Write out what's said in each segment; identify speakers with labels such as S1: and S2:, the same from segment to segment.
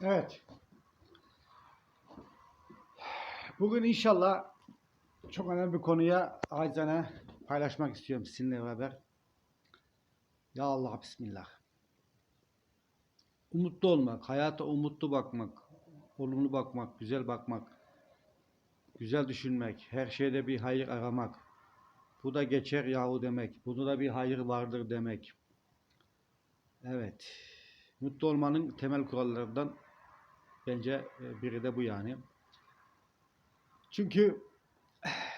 S1: Evet. Bugün inşallah çok önemli bir konuya acizane paylaşmak istiyorum sizinle beraber. Ya Allah Bismillah. Umutlu olmak, hayata umutlu bakmak, olumlu bakmak, güzel bakmak, güzel düşünmek, her şeyde bir hayır aramak. Bu da geçer yahu demek. Bunda da bir hayır vardır demek. Evet. Mutlu olmanın temel kurallarından bence e, biri de bu yani. Çünkü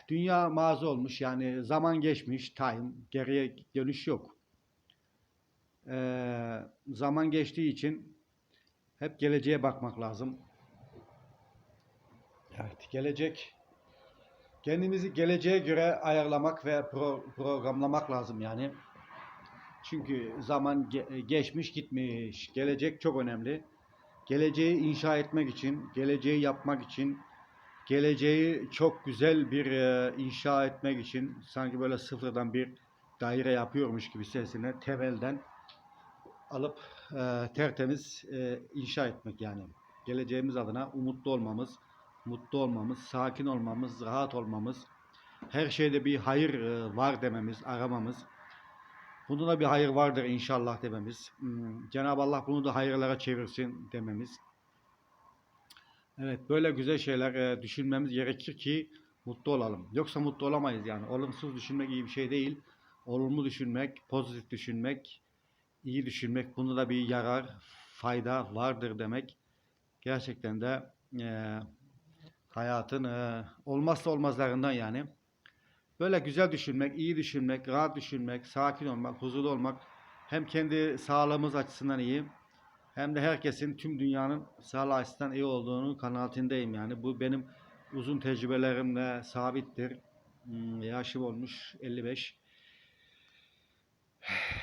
S1: dünya mağaza olmuş yani zaman geçmiş, time, geriye dönüş yok. Ee, zaman geçtiği için hep geleceğe bakmak lazım. Evet, gelecek kendimizi geleceğe göre ayarlamak ve pro- programlamak lazım yani. Çünkü zaman ge- geçmiş gitmiş. Gelecek çok önemli. Geleceği inşa etmek için, geleceği yapmak için, geleceği çok güzel bir e, inşa etmek için sanki böyle sıfırdan bir daire yapıyormuş gibi sesine temelden alıp e, tertemiz e, inşa etmek yani. Geleceğimiz adına umutlu olmamız, mutlu olmamız, sakin olmamız, rahat olmamız, her şeyde bir hayır e, var dememiz, aramamız. Bunda da bir hayır vardır inşallah dememiz. Hmm, Cenab-ı Allah bunu da hayırlara çevirsin dememiz. Evet böyle güzel şeyler e, düşünmemiz gerekir ki mutlu olalım. Yoksa mutlu olamayız yani. Olumsuz düşünmek iyi bir şey değil. Olumlu düşünmek, pozitif düşünmek, iyi düşünmek, bunda da bir yarar, fayda vardır demek. Gerçekten de e, hayatın e, olmazsa olmazlarından yani. Böyle güzel düşünmek, iyi düşünmek, rahat düşünmek, sakin olmak, huzurlu olmak hem kendi sağlığımız açısından iyi hem de herkesin tüm dünyanın sağlığı açısından iyi olduğunu kanaatindeyim yani. Bu benim uzun tecrübelerimle sabittir. Hmm, Yaşım olmuş 55.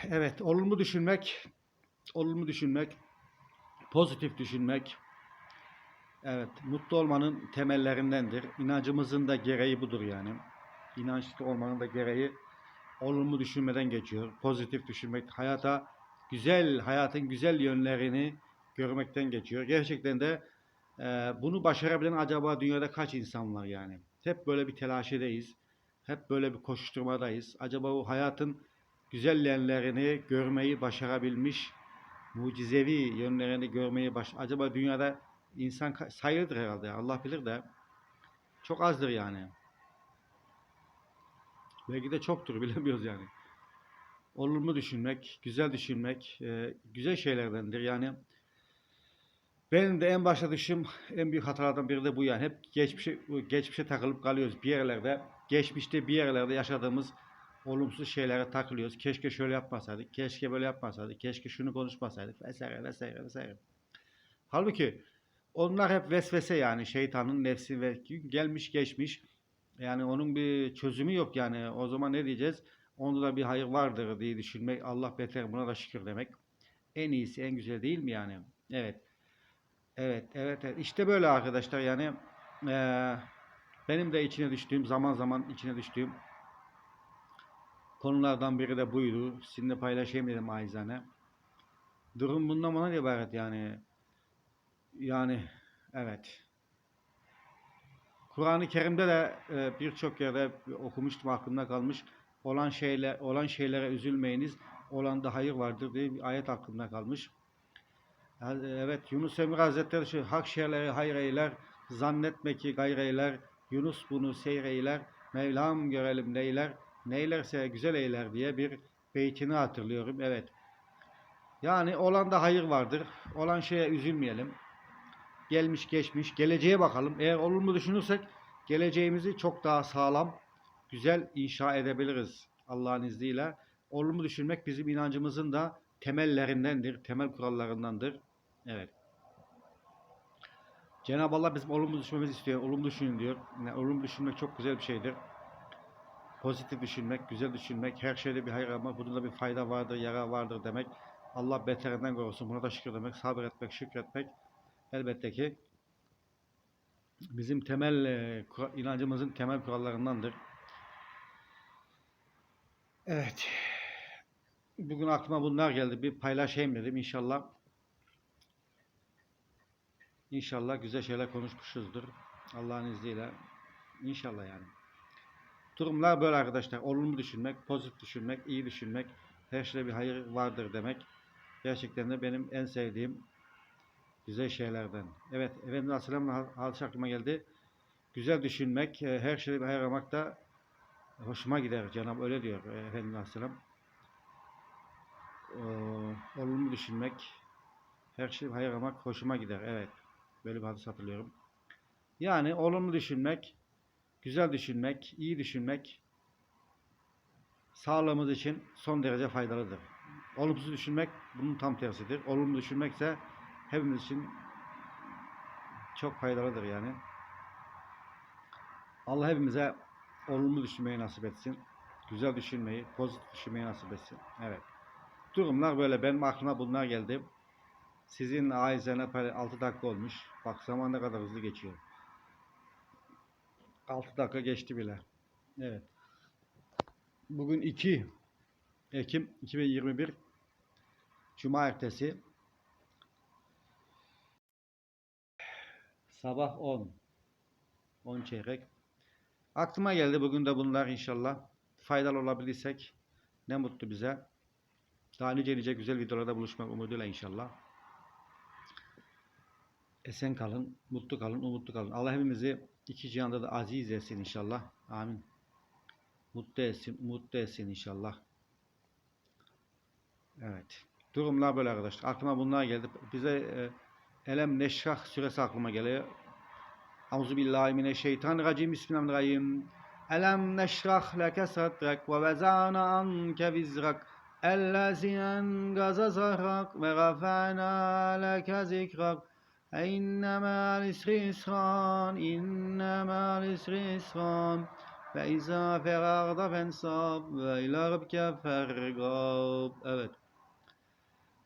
S1: Evet, olumlu düşünmek, olumlu düşünmek, pozitif düşünmek, evet, mutlu olmanın temellerindendir. İnancımızın da gereği budur yani. İnançlı olmanın da gereği olumlu düşünmeden geçiyor. Pozitif düşünmek, hayata güzel, hayatın güzel yönlerini görmekten geçiyor. Gerçekten de e, bunu başarabilen acaba dünyada kaç insan var yani? Hep böyle bir telaşedeyiz. Hep böyle bir koşturmadayız. Acaba o hayatın güzel yönlerini görmeyi başarabilmiş, mucizevi yönlerini görmeyi baş... Acaba dünyada insan sayılıdır herhalde. Allah bilir de çok azdır yani. Belki de çoktur bilemiyoruz yani. Olumlu düşünmek, güzel düşünmek, e, güzel şeylerdendir. Yani benim de en başta düşüm, en büyük hatalardan biri de bu yani. Hep geçmişe, geçmişe takılıp kalıyoruz bir yerlerde. Geçmişte bir yerlerde yaşadığımız olumsuz şeylere takılıyoruz. Keşke şöyle yapmasaydık, keşke böyle yapmasaydık, keşke şunu konuşmasaydık vesaire vesaire vesaire. Halbuki onlar hep vesvese yani şeytanın nefsi ve gelmiş geçmiş. Yani onun bir çözümü yok yani. O zaman ne diyeceğiz? Onda da bir hayır vardır diye düşünmek. Allah beter buna da şükür demek. En iyisi, en güzel değil mi yani? Evet. Evet, evet, evet. İşte böyle arkadaşlar yani eee, benim de içine düştüğüm, zaman zaman içine düştüğüm konulardan biri de buydu. Sizinle paylaşayım dedim acizane. Durum bundan bana ibaret yani. Yani evet. Kur'an-ı Kerim'de de e, birçok yerde okumuştum aklımda kalmış. Olan şeyle olan şeylere üzülmeyiniz. Olan da hayır vardır diye bir ayet aklımda kalmış. Evet Yunus Emre Hazretleri şu hak şeyleri hayır eyler, zannetme ki gayr eyler, Yunus bunu seyreyler, Mevlam görelim neyler, neylerse güzel eyler diye bir beytini hatırlıyorum. Evet. Yani olan da hayır vardır. Olan şeye üzülmeyelim. Gelmiş geçmiş, geleceğe bakalım. Eğer olumlu düşünürsek geleceğimizi çok daha sağlam, güzel inşa edebiliriz Allah'ın izniyle. Olumlu düşünmek bizim inancımızın da temellerindendir, temel kurallarındandır. Evet. Cenab-ı Allah bizim olumlu düşünmemizi istiyor. Olumlu düşünün diyor. Yani olumlu düşünmek çok güzel bir şeydir. Pozitif düşünmek, güzel düşünmek, her şeyde bir hayır ama bunda bir fayda vardır, yarar vardır demek. Allah beterinden korusun. Buna da şükür demek, sabretmek, şükretmek elbette ki bizim temel e, inancımızın temel kurallarındandır. Evet. Bugün aklıma bunlar geldi. Bir paylaşayım dedim. İnşallah İnşallah güzel şeyler konuşmuşuzdur. Allah'ın izniyle. İnşallah yani. Durumlar böyle arkadaşlar. Olumlu düşünmek, pozitif düşünmek, iyi düşünmek, her şeyde bir hayır vardır demek. Gerçekten de benim en sevdiğim güzel şeylerden. Evet, Efendimiz Aleyhisselam'ın hadisi aklıma geldi. Güzel düşünmek, e, her hayır aramak da hoşuma gider. Cenab-ı öyle diyor e, Efendimiz Aleyhisselam. Ee, olumlu düşünmek, her hayır aramak hoşuma gider. Evet, böyle bir hadis hatırlıyorum. Yani olumlu düşünmek, güzel düşünmek, iyi düşünmek sağlığımız için son derece faydalıdır. Olumsuz düşünmek bunun tam tersidir. Olumlu düşünmekse hepimiz için çok faydalıdır yani. Allah hepimize olumlu düşünmeyi nasip etsin. Güzel düşünmeyi, pozitif düşünmeyi nasip etsin. Evet. Durumlar böyle. Benim aklıma bunlar geldi. Sizin aizene 6 dakika olmuş. Bak zaman ne kadar hızlı geçiyor. 6 dakika geçti bile. Evet. Bugün 2 Ekim 2021 Cuma ertesi Sabah 10 10 çeyrek Aklıma geldi bugün de bunlar inşallah faydalı olabilirsek ne mutlu bize. Daha nice nice güzel videolarda buluşmak umuduyla inşallah. Esen kalın, mutlu kalın, umutlu kalın. Allah hepimizi iki cihanda da aziz etsin inşallah. Amin. Mutlu etsin, mutlu etsin inşallah. Evet. Durumlar böyle arkadaşlar. Aklıma bunlar geldi. Bize e, Elem Neşrah suresi aklıma geliyor. Auzu billahi mineşşeytanirracim. Bismillahirrahmanirrahim. Elem neşrah leke sadrak ve vezana anke vizrak. Ellezî engaza zahrak ve gafana leke zikrak. İnne ma'al isri isran. İnne ma'al isri isran. Ve izâ feragda fensab ve ilâ rabbike fergab. Evet.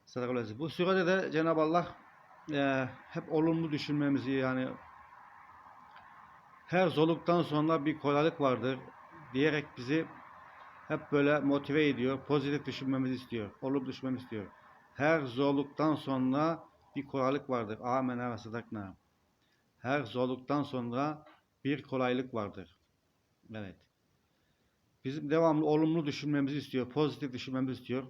S1: Sadakallahi. Bu surede de Cenab-ı Allah e, hep olumlu düşünmemizi yani her zorluktan sonra bir kolaylık vardır diyerek bizi hep böyle motive ediyor. Pozitif düşünmemizi istiyor. Olumlu düşünmemizi istiyor. Her zorluktan sonra bir kolaylık vardır. Amen ve sadakna. Her zorluktan sonra bir kolaylık vardır. Evet. Bizim devamlı olumlu düşünmemizi istiyor. Pozitif düşünmemizi istiyor.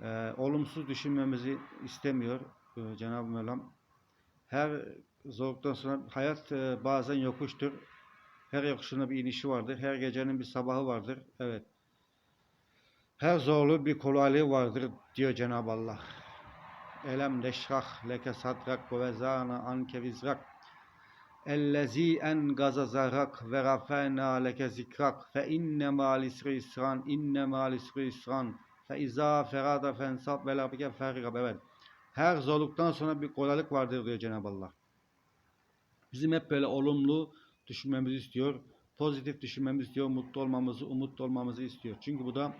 S1: Ee, olumsuz düşünmemizi istemiyor e, Cenab-ı Mevlam. Her zorluktan sonra hayat e, bazen yokuştur. Her yokuşunda bir inişi vardır. Her gecenin bir sabahı vardır. Evet. Her zorluğun bir kolaylığı vardır diyor Cenab-ı Allah. Elem neşrah leke sadrak ve vezana anke vizrak. Ellezî en gazazarak ve rafena leke zikrak. Fe inne mal isri isran. İnne mal isri isran. Fe izâ ferada fensab ve labike fergab. Evet. Her zorluktan sonra bir kolaylık vardır diyor Cenab-ı Allah. Bizim hep böyle olumlu düşünmemizi istiyor. Pozitif düşünmemizi istiyor. Mutlu olmamızı, umutlu olmamızı istiyor. Çünkü bu da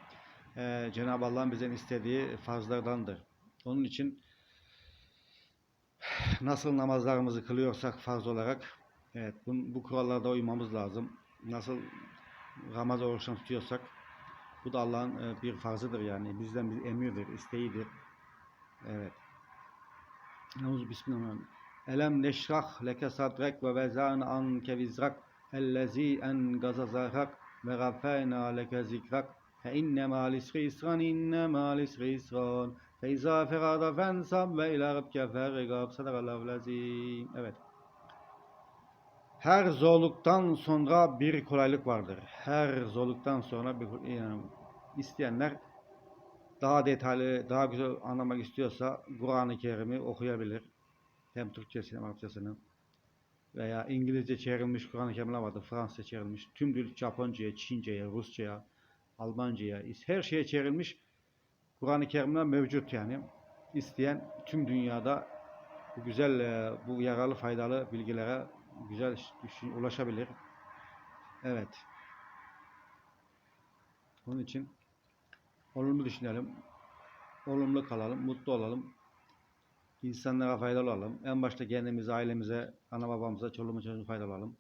S1: e, Cenab-ı Allah'ın bizden istediği farzlardandır. Onun için nasıl namazlarımızı kılıyorsak farz olarak evet bu, bu kurallarda uymamız lazım. Nasıl Ramazan oruçlarını tutuyorsak bu da Allah'ın e, bir farzıdır yani. Bizden bir emirdir, isteğidir. Evet. Euzu bismillahirrahmanirrahim. Elem neşrah leke sadrek ve vezan anke vizrak ellezî en gazazahak ve gafayna leke zikrak fe inne mâl isri isran inne isri isran fe izâ ferada fensab ve ilâ rabbike fergab sadakallahu lazim. Evet. Her zorluktan sonra bir kolaylık vardır. Her zorluktan sonra bir yani isteyenler daha detaylı, daha güzel anlamak istiyorsa Kur'an-ı Kerim'i okuyabilir. Hem Türkçesini Arapçasını. Veya İngilizce çevrilmiş Kur'an-ı Kerim'ler vardır. Fransızca çevrilmiş. Tüm dil Japonca'ya, Çince'ye, Rusça'ya, Almanca'ya, her şeye çevrilmiş Kur'an-ı Kerim'ler mevcut yani. İsteyen tüm dünyada bu güzel, e, bu yararlı, faydalı bilgilere güzel ulaşabilir. Evet. Onun için olumlu düşünelim. Olumlu kalalım, mutlu olalım. İnsanlara faydalı olalım. En başta kendimize, ailemize, ana babamıza, çoluğumuza çocuğumuza faydalı olalım.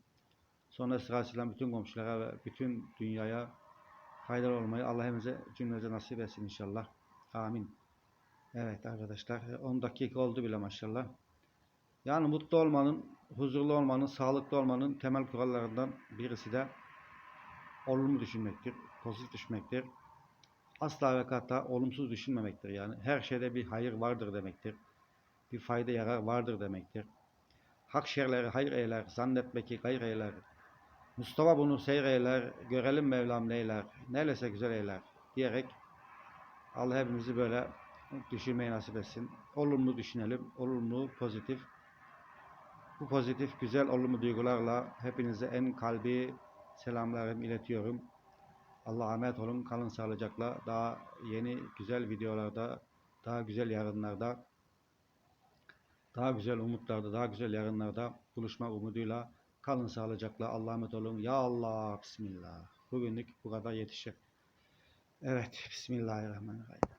S1: Sonra sırasıyla bütün komşulara ve bütün dünyaya faydalı olmayı Allah hepimize cümlemize nasip etsin inşallah. Amin. Evet arkadaşlar 10 dakika oldu bile maşallah. Yani mutlu olmanın, huzurlu olmanın, sağlıklı olmanın temel kurallarından birisi de olumlu düşünmektir, pozitif düşünmektir. Asla ve kata olumsuz düşünmemektir yani. Her şeyde bir hayır vardır demektir. Bir fayda yarar vardır demektir. Hak şerleri hayır eyler, zannetme ki gayr eyler. Mustafa bunu seyreyler, görelim Mevlam neyler, neylese güzel eyler diyerek Allah hepimizi böyle düşünmeyi nasip etsin. Olumlu düşünelim, olumlu, pozitif. Bu pozitif, güzel, olumlu duygularla hepinize en kalbi selamlarımı iletiyorum. Allah'a emanet olun, kalın sağlıcakla. Daha yeni güzel videolarda, daha güzel yarınlarda, daha güzel umutlarda, daha güzel yarınlarda buluşmak umuduyla kalın sağlıcakla. Allah'a emanet olun. Ya Allah, Bismillah. Bugünlük bu kadar yetişir. Evet, Bismillahirrahmanirrahim.